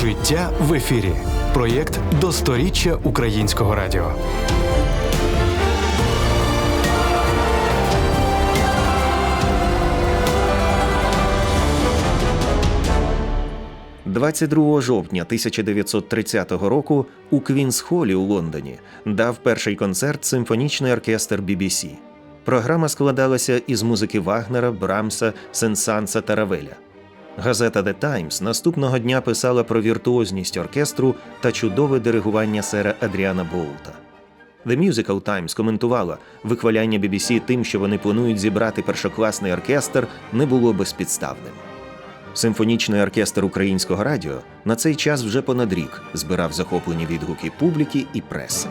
Життя в ефірі. Проєкт до сторіччя українського радіо. – 22 жовтня 1930 року у Квінс-Холі у Лондоні дав перший концерт симфонічний оркестр BBC. Програма складалася із музики Вагнера, Брамса, Сенсанса та Равеля. Газета The Times наступного дня писала про віртуозність оркестру та чудове диригування сера Адріана Боулта. The Musical Times коментувала, вихваляння BBC тим, що вони планують зібрати першокласний оркестр, не було безпідставним. Симфонічний оркестр українського радіо на цей час вже понад рік збирав захоплені відгуки публіки і преси.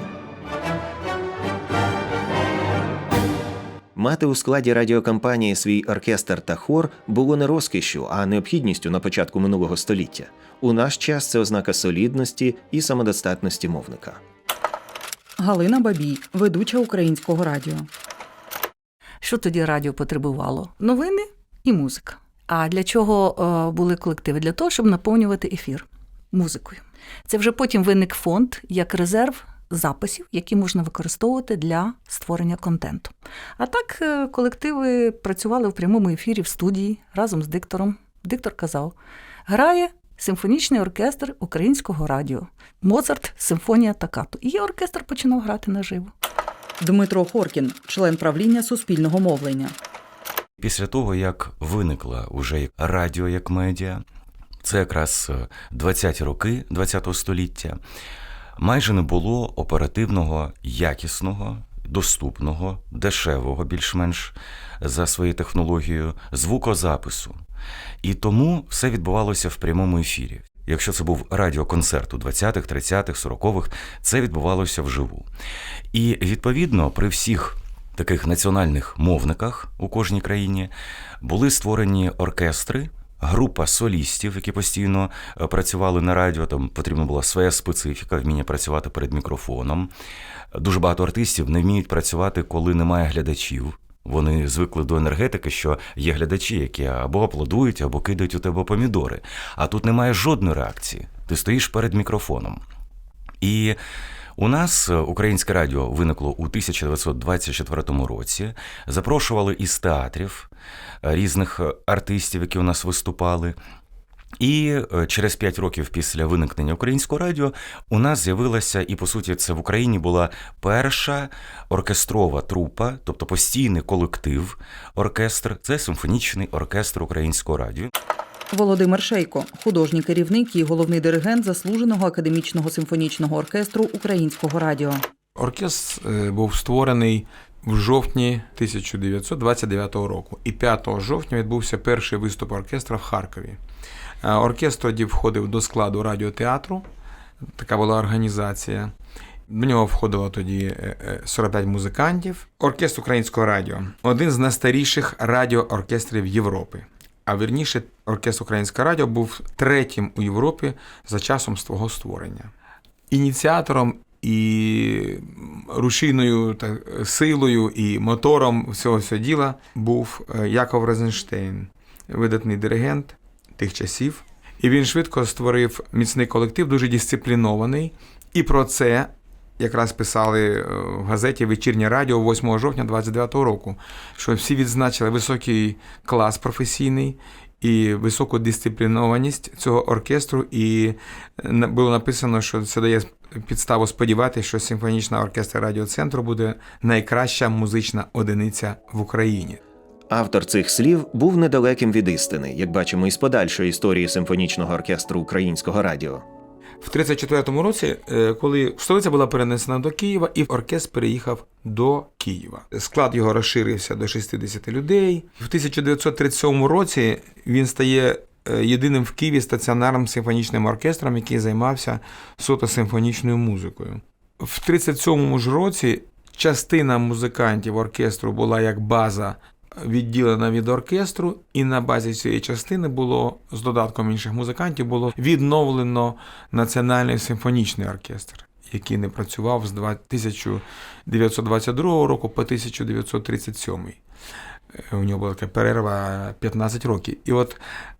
Мати у складі радіокомпанії свій оркестр та хор було не розкішю, а необхідністю на початку минулого століття. У наш час це ознака солідності і самодостатності мовника. Галина Бабій, ведуча українського радіо. Що тоді радіо потребувало? Новини і музика. А для чого е, були колективи? Для того, щоб наповнювати ефір музикою. Це вже потім виник фонд як резерв записів, які можна використовувати для створення контенту. А так е, колективи працювали в прямому ефірі в студії разом з диктором. Диктор казав: грає симфонічний оркестр українського радіо, Моцарт, симфонія Такату. І оркестр починав грати наживо. Дмитро Хоркін, член правління суспільного мовлення. Після того, як виникла уже радіо як медіа, це якраз 20-ті роки ХХ століття, майже не було оперативного, якісного, доступного, дешевого, більш-менш за своєю технологією, звукозапису. І тому все відбувалося в прямому ефірі. Якщо це був радіоконцерт у 20-х, 30-х, 40-х, це відбувалося вживу. І відповідно при всіх таких національних мовниках у кожній країні були створені оркестри. Група солістів, які постійно е, працювали на радіо, там потрібна була своя специфіка, вміння працювати перед мікрофоном. Дуже багато артистів не вміють працювати, коли немає глядачів. Вони звикли до енергетики, що є глядачі, які або аплодують, або кидають у тебе помідори. А тут немає жодної реакції. Ти стоїш перед мікрофоном. І у нас українське радіо виникло у 1924 році. Запрошували із театрів різних артистів, які у нас виступали. І через 5 років після виникнення українського радіо у нас з'явилася, і по суті, це в Україні була перша оркестрова трупа, тобто постійний колектив оркестр. Це симфонічний оркестр українського радіо. Володимир Шейко, художній керівник і головний диригент заслуженого академічного симфонічного оркестру українського радіо. Оркестр був створений в жовтні 1929 року, і 5 жовтня відбувся перший виступ оркестра в Харкові. Оркестр тоді входив до складу радіотеатру, така була організація. До нього входило тоді 45 музикантів. Оркестр українського радіо один з найстаріших радіооркестрів Європи. А вірніше, оркестр Українського радіо був третім у Європі за часом свого створення. Ініціатором і рушійною та силою і мотором всього цього діла був Яков Розенштейн, видатний диригент тих часів. І він швидко створив міцний колектив, дуже дисциплінований. І про це якраз писали в газеті Вечірнє радіо 8 жовтня 29 року, що всі відзначили високий клас професійний і високу дисциплінованість цього оркестру. І було написано, що це дає підставу сподіватися, що симфонічна оркестр радіоцентру буде найкраща музична одиниця в Україні. Автор цих слів був недалеким від істини, як бачимо із подальшої історії симфонічного оркестру українського радіо. В 34-му році, коли столиця була перенесена до Києва, і оркестр переїхав до Києва. Склад його розширився до 60 людей. В 1937 році він стає єдиним в Києві стаціонарним симфонічним оркестром, який займався суто симфонічною музикою. В 37-му ж році частина музикантів оркестру була як база відділена від оркестру, і на базі цієї частини було з додатком інших музикантів було відновлено Національний симфонічний оркестр, який не працював з 1922 року по 1937. Е, У нього була така перерва 15 років. І от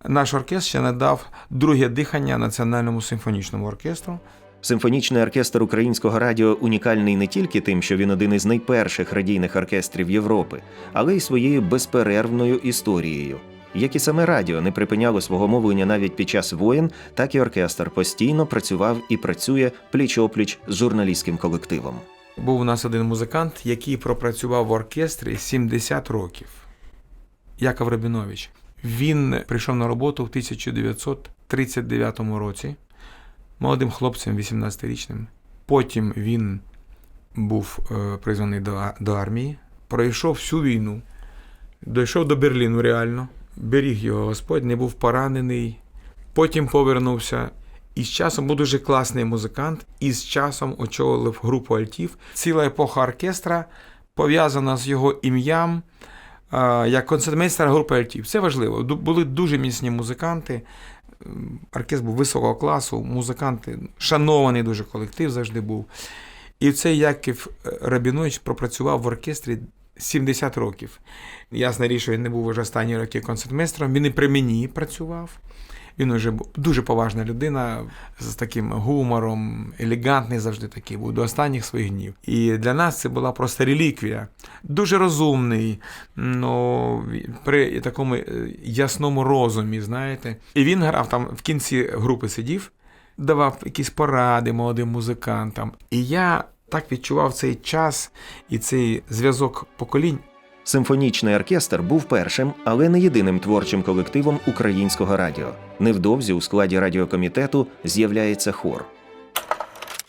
наш оркестр ще надав друге дихання Національному симфонічному оркестру. Симфонічний оркестр українського радіо унікальний не тільки тим, що він один із найперших радійних оркестрів Європи, але й своєю безперервною історією. Як і саме радіо не припиняло свого мовлення навіть під час воєн, так і оркестр постійно працював і працює пліч-опліч з журналістським колективом. Був у нас один музикант, який пропрацював в оркестрі 70 років. Яков Рабінович. Він прийшов на роботу в 1939 році молодим хлопцем, 18-річним. Потім він був е, призваний до, до армії, пройшов всю війну, дійшов до Берліну реально, беріг його Господь, не був поранений. Потім повернувся. І з часом був дуже класний музикант, і з часом очолив групу альтів. Ціла епоха оркестра пов'язана з його ім'ям е, як концертмейстер групи альтів. Це важливо. Були дуже міцні музиканти. М, Оркестр був високого класу, музиканти, шанований дуже колектив завжди був. І цей Яків е, Рабінович пропрацював в оркестрі 70 років. Ясна річ, він не був вже останні роки концертмейстром, він і при мені працював. Він вже дуже поважна людина з таким гумором, елегантний завжди такий був до останніх своїх днів. І для нас це була просто реліквія. Дуже розумний, ну, при такому е, ясному розумі, знаєте. І він грав там в кінці групи сидів, давав якісь поради молодим музикантам. І я так відчував цей час і цей зв'язок поколінь. Симфонічний оркестр був першим, але не єдиним творчим колективом українського радіо. Невдовзі у складі радіокомітету з'являється хор.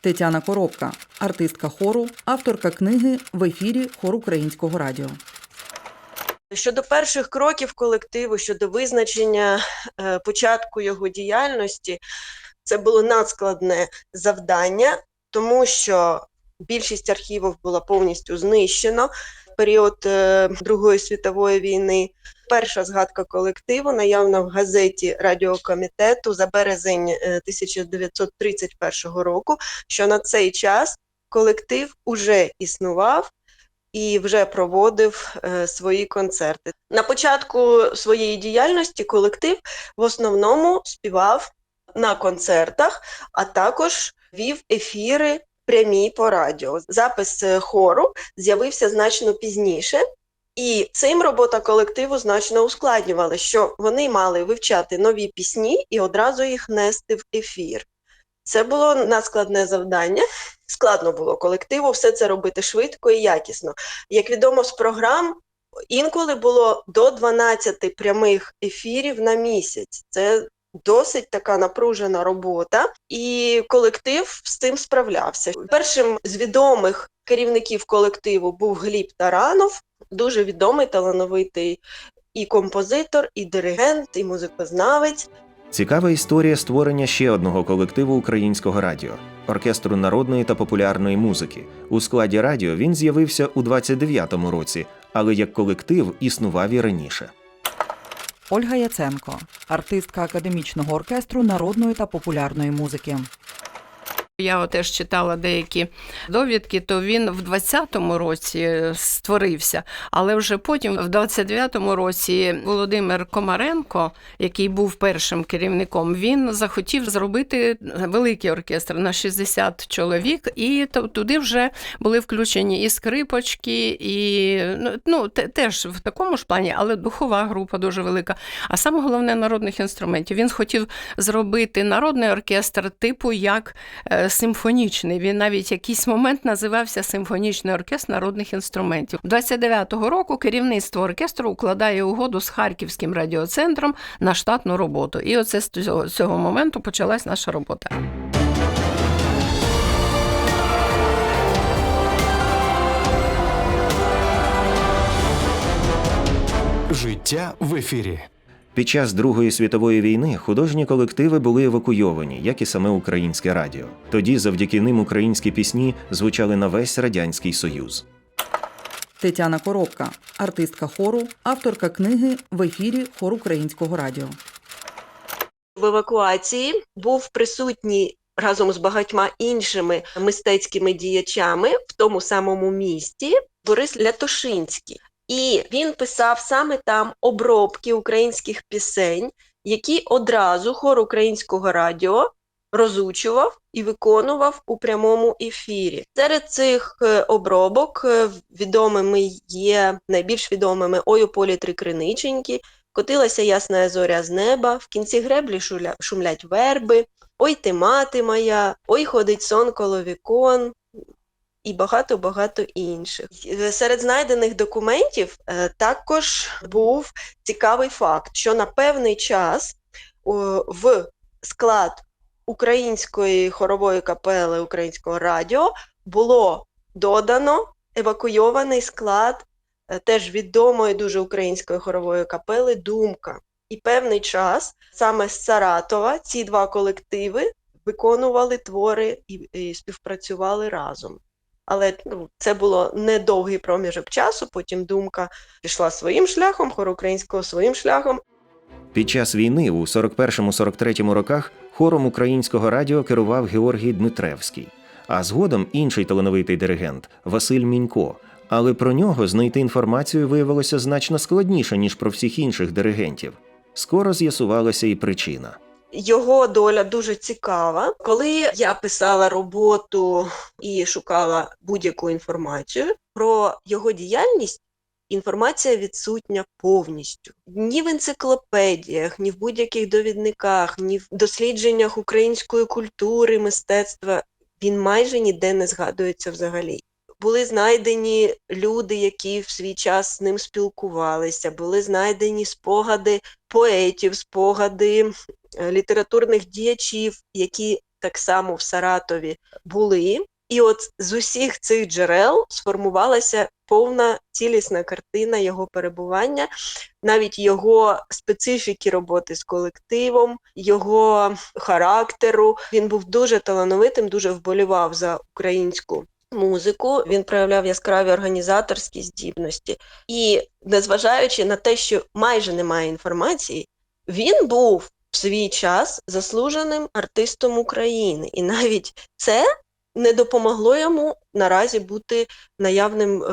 Тетяна Коробка, артистка хору, авторка книги в ефірі хор українського радіо. Щодо перших кроків колективу, щодо визначення е, початку його діяльності, це було надскладне завдання, тому що більшість архівів було повністю знищено період е, Другої світової війни. Перша згадка колективу наявна в газеті радіокомітету за березень е, 1931 року, що на цей час колектив уже існував і вже проводив е, свої концерти. На початку своєї діяльності колектив в основному співав на концертах, а також вів ефіри прямі по радіо. Запис е, хору з'явився значно пізніше. І цим робота колективу значно ускладнювала, що вони мали вивчати нові пісні і одразу їх нести в ефір. Це було надскладне завдання. Складно було колективу все це робити швидко і якісно. Як відомо з програм, інколи було до 12 прямих ефірів на місяць. Це досить така напружена робота, і колектив з цим справлявся. Першим з відомих керівників колективу був Гліб Таранов, дуже відомий талановитий і композитор, і диригент, і музикознавець. Цікава історія створення ще одного колективу українського радіо оркестру народної та популярної музики. У складі радіо він з'явився у 29-му році, але як колектив існував і раніше. Ольга Яценко, артистка академічного оркестру народної та популярної музики. Я теж читала деякі довідки, то він в 20-му році створився, але вже потім, в 29-му році, Володимир Комаренко, який був першим керівником, він захотів зробити великий оркестр на 60 чоловік, і туди вже були включені і скрипочки, і ну, ну теж в такому ж плані, але духова група дуже велика. А саме головне народних інструментів. Він хотів зробити народний оркестр, типу як е, симфонічний. Він навіть якийсь момент називався Симфонічний оркестр народних інструментів. 29-го року керівництво оркестру укладає угоду з Харківським радіоцентром на штатну роботу. І оце з цього, з цього моменту почалась наша робота. Життя в ефірі. Під час Другої світової війни художні колективи були евакуйовані, як і саме українське радіо. Тоді, завдяки ним, українські пісні звучали на весь радянський союз. Тетяна Коробка, артистка хору, авторка книги в ефірі хор українського радіо. в евакуації був присутній разом з багатьма іншими мистецькими діячами в тому самому місті Борис Лятошинський. І він писав саме там обробки українських пісень, які одразу хор українського радіо розучував і виконував у прямому ефірі. Серед цих е, обробок е, відомими є найбільш відомими Ой у полі три криниченьки, Котилася ясна зоря з неба, в кінці греблі шумлять верби, Ой ти мати моя, ой ходить сон коло вікон. І багато-багато інших. Е, Серед знайдених документів е, також був цікавий факт, що на певний час в склад української хорової капели українського радіо було додано евакуйований склад е, теж відомої дуже української хорової капели Думка. І певний час саме з Саратова ці два колективи виконували твори і, і співпрацювали разом. Але ну, це було недовгий проміжок часу. Потім думка пішла своїм шляхом, хор українського своїм шляхом. Під час війни у 41-43 роках хором українського радіо керував Георгій Дмитревський, а згодом інший талановитий диригент Василь Мінько. Але про нього знайти інформацію виявилося значно складніше, ніж про всіх інших диригентів. Скоро з'ясувалася і причина. Його доля дуже цікава. Коли я писала роботу і шукала будь-яку інформацію про його діяльність, інформація відсутня повністю. Ні в енциклопедіях, ні в будь-яких довідниках, ні в дослідженнях української культури, мистецтва він майже ніде не згадується взагалі. Були знайдені люди, які в свій час з ним спілкувалися, були знайдені спогади поетів, спогади літературних діячів, які так само в Саратові були. І от з усіх цих джерел сформувалася повна цілісна картина його перебування, навіть його специфіки роботи з колективом, його характеру. Він був дуже талановитим, дуже вболівав за українську музику. Він проявляв яскраві організаторські здібності. І незважаючи на те, що майже немає інформації, він був в свій час заслуженим артистом України, і навіть це не допомогло йому наразі бути наявним е,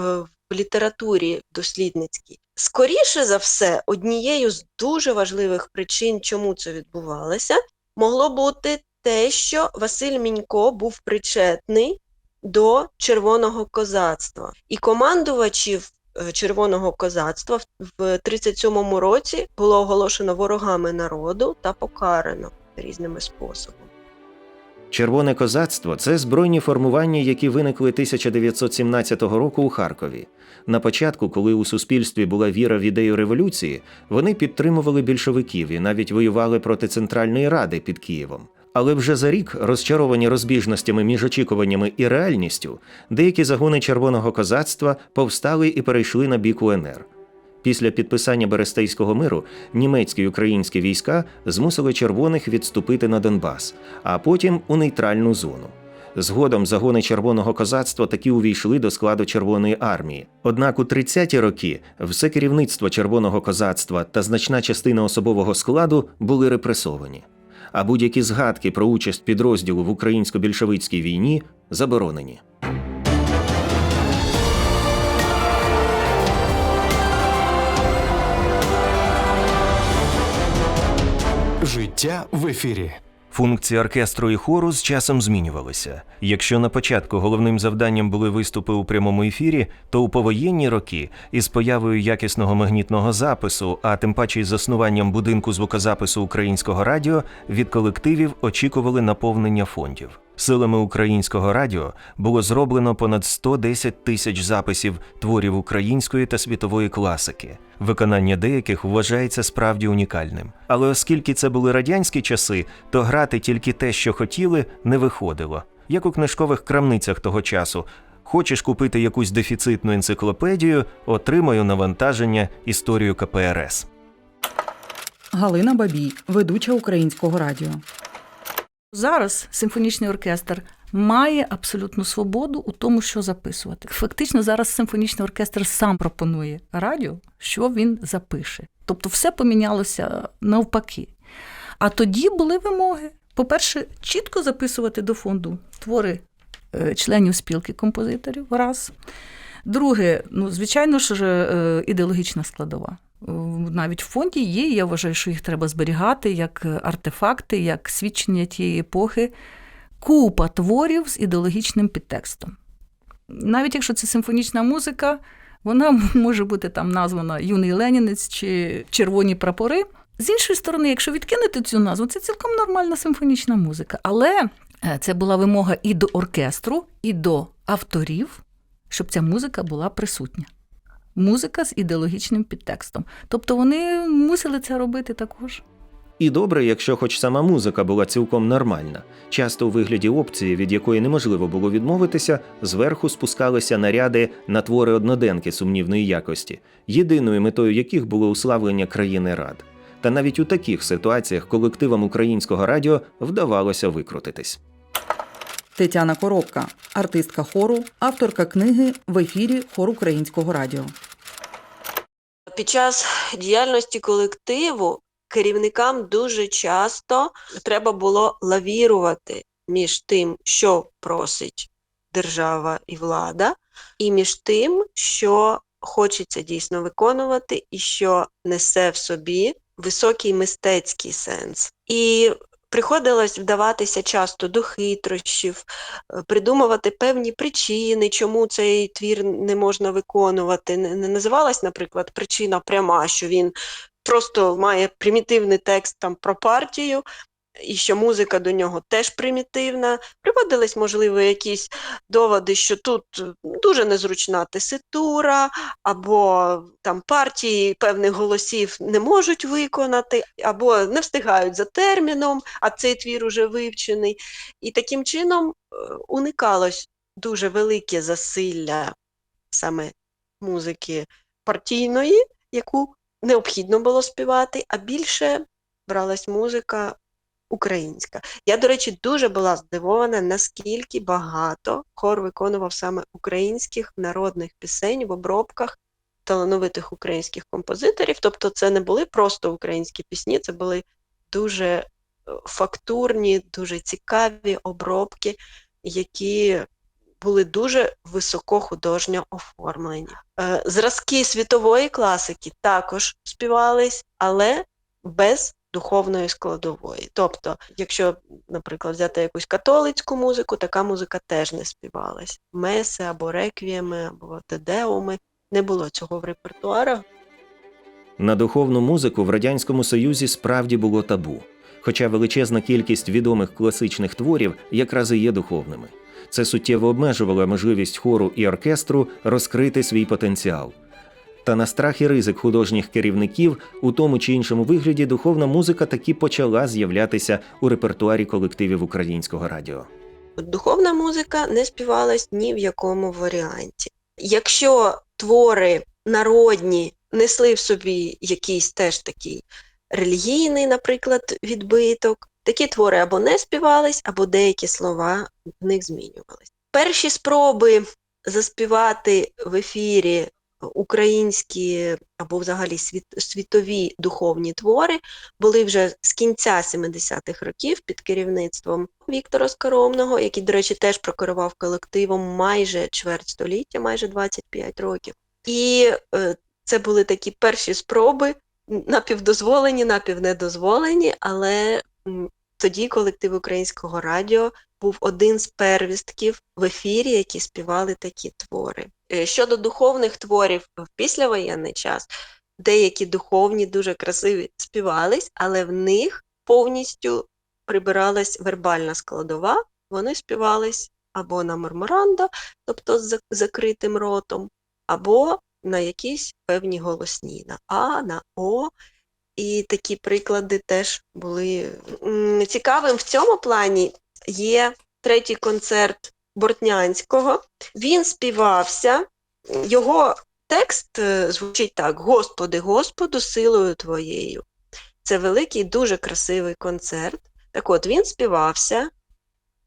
в літературі дослідницькій. Скоріше за все, однією з дуже важливих причин, чому це відбувалося, могло бути те, що Василь Мінько був причетний до червоного козацтва, і командувачів червоного козацтва в- в 37-му році було оголошено ворогами народу та покарано різними способами. Червоне козацтво це збройні формування, які виникли 1917 року у Харкові. На початку, коли у суспільстві була віра в ідею революції, вони підтримували більшовиків і навіть воювали проти Центральної Ради під Києвом. Але вже за рік, розчаровані розбіжностями між очікуваннями і реальністю, деякі загони червоного козацтва повстали і перейшли на бік УНР. Після підписання Берестейського миру німецькі й українські війська змусили червоних відступити на Донбас, а потім у нейтральну зону. Згодом загони червоного козацтва таки увійшли до складу Червоної армії. Однак у 30-ті роки все керівництво червоного козацтва та значна частина особового складу були репресовані. А будь-які згадки про участь підрозділу в українсько-більшовицькій війні заборонені. Життя в ефірі. Функції оркестру і хору з часом змінювалися. Якщо на початку головним завданням були виступи у прямому ефірі, то у повоєнні роки із появою якісного магнітного запису, а тим паче із заснуванням будинку звукозапису українського радіо, від колективів очікували наповнення фондів. Силами українського радіо було зроблено понад 110 тисяч записів творів української та світової класики. Виконання деяких вважається справді унікальним. Але оскільки це були радянські часи, то грати тільки те, що хотіли, не виходило. Як у книжкових крамницях того часу. Хочеш купити якусь дефіцитну енциклопедію, отримаю навантаження історію КПРС. Галина Бабій, ведуча українського радіо. Зараз симфонічний оркестр має абсолютну свободу у тому, що записувати. Фактично, зараз симфонічний оркестр сам пропонує радіо, що він запише. Тобто, все помінялося навпаки. А тоді були вимоги. По-перше, чітко записувати до фонду твори е, членів спілки композиторів раз. Друге, ну звичайно ж, е, ідеологічна складова. Е, Навіть в фонді є, я вважаю, що їх треба зберігати як артефакти, як свідчення тієї епохи. Купа творів з ідеологічним підтекстом. Навіть якщо це симфонічна музика, вона може бути там названа Юний Ленінець чи Червоні прапори. З іншої сторони, якщо відкинути цю назву, це цілком нормальна симфонічна музика. Але е, це була вимога і до оркестру, і до авторів, щоб ця музика була присутня. Музика з ідеологічним підтекстом. Тобто вони мусили це робити також. І добре, якщо хоч сама музика була цілком нормальна. Часто у вигляді опції, від якої неможливо було відмовитися, зверху спускалися наряди на твори одноденки сумнівної якості, єдиною метою яких було уславлення країни рад. Та навіть у таких ситуаціях колективам українського радіо вдавалося викрутитись. Тетяна Коробка, артистка хору, авторка книги в ефірі Хор Українського радіо. Під час діяльності колективу керівникам дуже часто треба було лавірувати між тим, що просить держава і влада, і між тим, що хочеться дійсно виконувати, і що несе в собі високий мистецький сенс. І приходилось вдаватися часто до хитрощів, е, придумувати певні причини, чому цей твір не можна виконувати. Не називалась, наприклад, причина пряма, що він просто має примітивний текст там про партію, і що музика до нього теж примітивна. Приводились, можливо, якісь доводи, що тут дуже незручна теситура, або там партії певних голосів не можуть виконати, або не встигають за терміном, а цей твір уже вивчений. І таким чином е, уникалось дуже велике засилля саме музики партійної, яку необхідно було співати, а більше бралась музика українська. Я, до речі, дуже була здивована, наскільки багато хор виконував саме українських народних пісень в обробках талановитих українських композиторів. Тобто, це не були просто українські пісні, це були дуже е, фактурні, дуже цікаві обробки, які були дуже високохудожньо оформлені. Е, Зразки світової класики також співались, але без духовної складової. Тобто, якщо, наприклад, взяти якусь католицьку музику, така музика теж не співалась. Меси або реквієми, або тедеуми. Не було цього в репертуарах. На духовну музику в Радянському Союзі справді було табу, хоча величезна кількість відомих класичних творів якраз і є духовними. Це суттєво обмежувало можливість хору і оркестру розкрити свій потенціал. Та на страх і ризик художніх керівників у тому чи іншому вигляді духовна музика таки почала з'являтися у репертуарі колективів українського радіо. Духовна музика не співалась ні в якому варіанті. Якщо твори народні несли в собі якийсь теж такий релігійний, наприклад, відбиток, такі твори або не співались, або деякі слова в них змінювались. Перші спроби заспівати в ефірі українські або взагалі світ, світові духовні твори були вже з кінця 70-х років під керівництвом Віктора Скоромного, який, до речі, теж прокерував колективом майже чверть століття, майже 25 років. І е, це були такі перші спроби, напівдозволені, напівнедозволені, але тоді колектив українського радіо був один з первістків в ефірі, які співали такі твори. Е, Щодо духовних творів в післявоєнний час, деякі духовні, дуже красиві співались, але в них повністю прибиралась вербальна складова, вони співались або на морморандо, тобто з закритим ротом, або на якісь певні голосні, на А, на О. І такі приклади теж були цікавим в цьому плані є третій концерт Бортнянського. Він співався, його текст е, звучить так: Господи, Господу, силою Твоєю. Це великий, дуже красивий концерт. Так от він співався.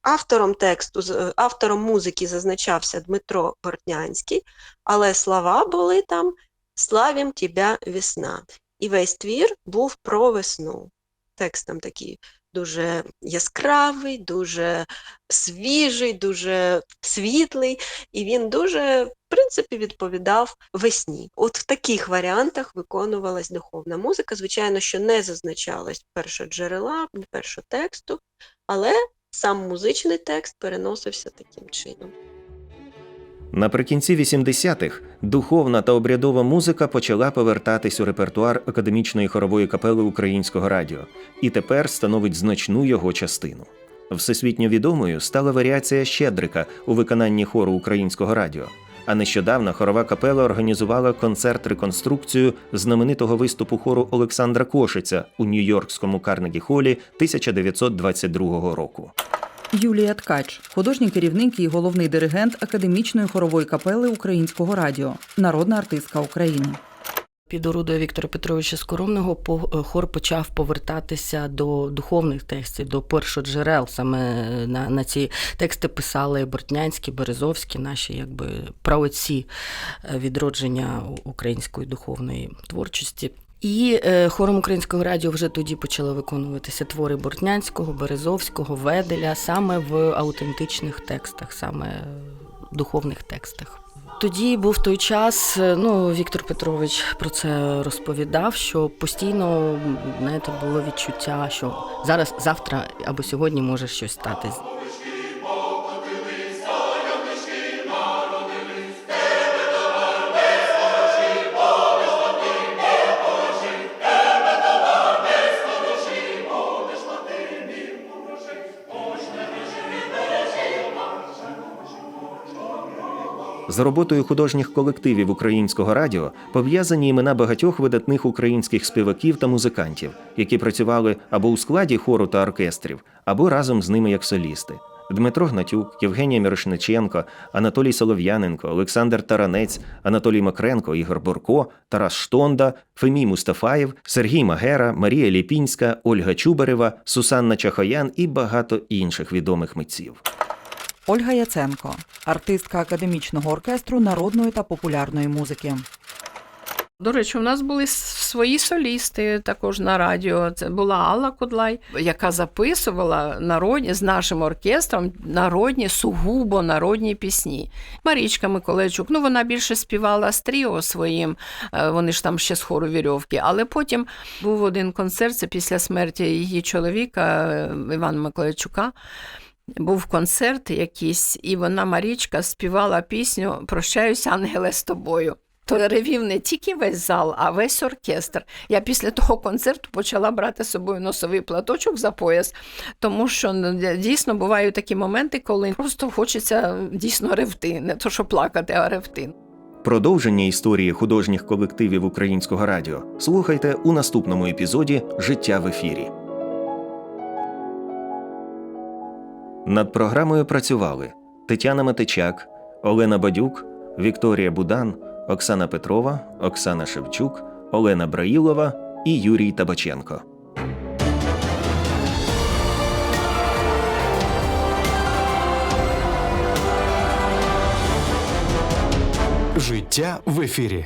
Автором тексту, е, автором музики зазначався Дмитро Бортнянський, але слова були там Славім Тібя весна. І весь твір був про весну. Текст там такий дуже яскравий, дуже свіжий, дуже світлий, і він дуже, в принципі, відповідав весні. От в таких варіантах виконувалась духовна музика. Звичайно, що не зазначалась першоджерела, першотексту, але сам музичний текст переносився таким чином. Наприкінці 80-х духовна та обрядова музика почала повертатись у репертуар академічної хорової капели українського радіо і тепер становить значну його частину. Всесвітньо відомою стала варіація Щедрика у виконанні хору українського радіо. А нещодавно хорова капела організувала концерт-реконструкцію знаменитого виступу хору Олександра Кошиця у Нью-Йоркському Карнегі Холі 1922 року. Юлія Ткач, художній керівник і головний диригент академічної хорової капели українського радіо, народна артистка України. Під орудою Віктора Петровича Скоромного е, хор почав повертатися до духовних текстів, до першоджерел. Саме е, на, на ці тексти писали Бортнянські, Березовські, наші якби праотці е, відродження української духовної творчості. І е, хором українського радіо вже тоді почали виконуватися твори Бортнянського, Березовського, Веделя саме в аутентичних текстах, саме духовних текстах. Тоді був той час, е, ну Віктор Петрович про це розповідав, що постійно знаєте, було відчуття, що зараз, завтра або сьогодні може щось статись. З роботою художніх колективів українського радіо пов'язані імена багатьох видатних українських співаків та музикантів, які працювали або у складі хору та оркестрів, або разом з ними як солісти. Дмитро Гнатюк, Євгенія Мірошниченко, Анатолій Солов'яненко, Олександр Таранець, Анатолій Макренко, Ігор Борко, Тарас Штонда, Фемій Мустафаєв, Сергій Магера, Марія Ліпінська, Ольга Чубарева, Сусанна Чахоян і багато інших відомих митців. Ольга Яценко, артистка академічного оркестру народної та популярної музики. До речі, у нас були свої солісти також на радіо. Це була Алла Кудлай, яка записувала народні з нашим оркестром народні, сугубо народні пісні. Марічка Миколайчук, ну вона більше співала з тріо своїм, е, вони ж там ще з хору вірьовки. Але потім був один концерт, це після смерті її чоловіка е, Івана Миколайчука. Був концерт якийсь, і вона Марічка співала пісню Прощаюся, ангеле, з тобою. То ревів не тільки весь зал, а весь оркестр. Я після того концерту почала брати з собою носовий платочок за пояс, тому що ну, дійсно бувають такі моменти, коли просто хочеться дійсно ревти, не то що плакати, а ревти. Продовження історії художніх колективів українського радіо слухайте у наступному епізоді Життя в ефірі. Над програмою працювали Тетяна Матичак, Олена Бадюк, Вікторія Будан, Оксана Петрова, Оксана Шевчук, Олена Браїлова і Юрій Табаченко. Життя в ефірі.